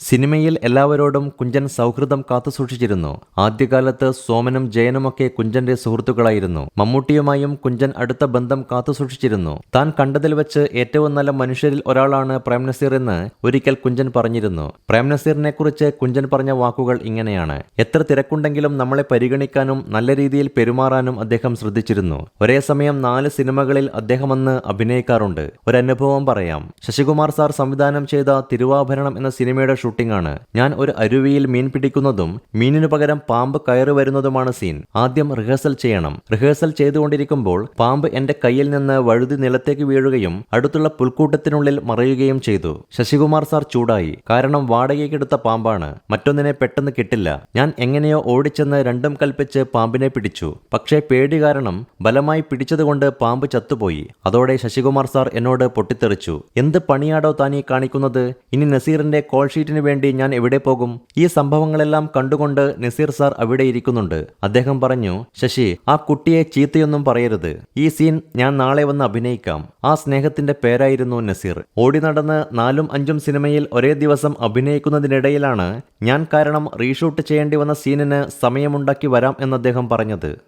സിനിമയിൽ എല്ലാവരോടും കുഞ്ചൻ സൗഹൃദം കാത്തുസൂക്ഷിച്ചിരുന്നു ആദ്യകാലത്ത് സോമനും ജയനുമൊക്കെ കുഞ്ചന്റെ സുഹൃത്തുക്കളായിരുന്നു. മമ്മൂട്ടിയുമായും കുഞ്ചൻ അടുത്ത ബന്ധം കാത്തുസൂക്ഷിച്ചിരുന്നു താൻ കണ്ടതിൽ വെച്ച് ഏറ്റവും നല്ല മനുഷ്യരിൽ ഒരാളാണ് പ്രേം നസീർ എന്ന് ഒരിക്കൽ കുഞ്ചൻ പറഞ്ഞിരുന്നു. പ്രേം നസീറിനെ കുറിച്ച് കുഞ്ചൻ പറഞ്ഞ വാക്കുകൾ ഇങ്ങനെയാണ്. എത്ര തിരക്കുണ്ടെങ്കിലും നമ്മളെ പരിഗണിക്കാനും നല്ല രീതിയിൽ പെരുമാറാനും അദ്ദേഹം ശ്രദ്ധിച്ചിരുന്നു. ഒരേ സമയം നാല് സിനിമകളിൽ അദ്ദേഹം അന്ന് അഭിനയിക്കാറുണ്ട്. ഒരനുഭവം പറയാം. ശശികുമാർ സാർ സംവിധാനം ചെയ്ത തിരുവാഭരണം എന്ന സിനിമയുടെ ഷൂട്ടിംഗ് ആണ് ഞാൻ ഒരു അരുവിയിൽ മീൻ പിടിക്കുന്നതും മീനിനു പകരം പാമ്പ് കയറി വരുന്നതുമാണ് സീൻ. ആദ്യം റിഹേഴ്സൽ ചെയ്യണം. റിഹേഴ്സൽ ചെയ്തുകൊണ്ടിരിക്കുമ്പോൾ പാമ്പ് എന്റെ കയ്യിൽ നിന്ന് വഴുതി നിലത്തേക്ക് വീഴുകയും അടുത്തുള്ള പുൽക്കൂട്ടത്തിനുള്ളിൽ മറയുകയും ചെയ്തു. ശശികുമാർ സാർ ചൂടായി. കാരണം വാടകയ്ക്കെടുത്ത പാമ്പാണ്. മറ്റൊന്നിനെ പെട്ടെന്ന് കിട്ടില്ല. ഞാൻ എങ്ങനെയോ ഓടിച്ചെന്ന് രണ്ടും കൽപ്പിച്ച് പാമ്പിനെ പിടിച്ചു. പക്ഷേ പേടി കാരണം ബലമായി പിടിച്ചതുകൊണ്ട് പാമ്പ് ചത്തുപോയി. അതോടെ ശശികുമാർ സാർ എന്നോട് പൊട്ടിത്തെറിച്ചു. എന്ത് പണിയാടോ താനീ കാണിക്കുന്നത്? ഇനി നസീറിന്റെ കോൾ ഷീറ്റിന് വേണ്ടി ഞാൻ എവിടെ പോകും? ഈ സംഭവങ്ങളെല്ലാം കണ്ടുകൊണ്ട് നസീർ സാർ അവിടെ ഇരിക്കുന്നുണ്ട്. അദ്ദേഹം പറഞ്ഞു ശശി ആ കുട്ടിയെ ചീത്തയൊന്നും പറയരുത്. ഈ സീൻ ഞാൻ നാളെ വന്ന് അഭിനയിക്കാം. ആ സ്നേഹത്തിന്റെ പേരായിരുന്നു നസീർ. ഓടി നടന്ന് നാലും അഞ്ചും സിനിമയിൽ ഒരേ ദിവസം അഭിനയിക്കുന്നതിനിടയിലാണ് ഞാൻ കാരണം റീഷൂട്ട് ചെയ്യേണ്ടി വന്ന സീനിന് സമയമുണ്ടാക്കി വരാം എന്ന് അദ്ദേഹം പറഞ്ഞത്.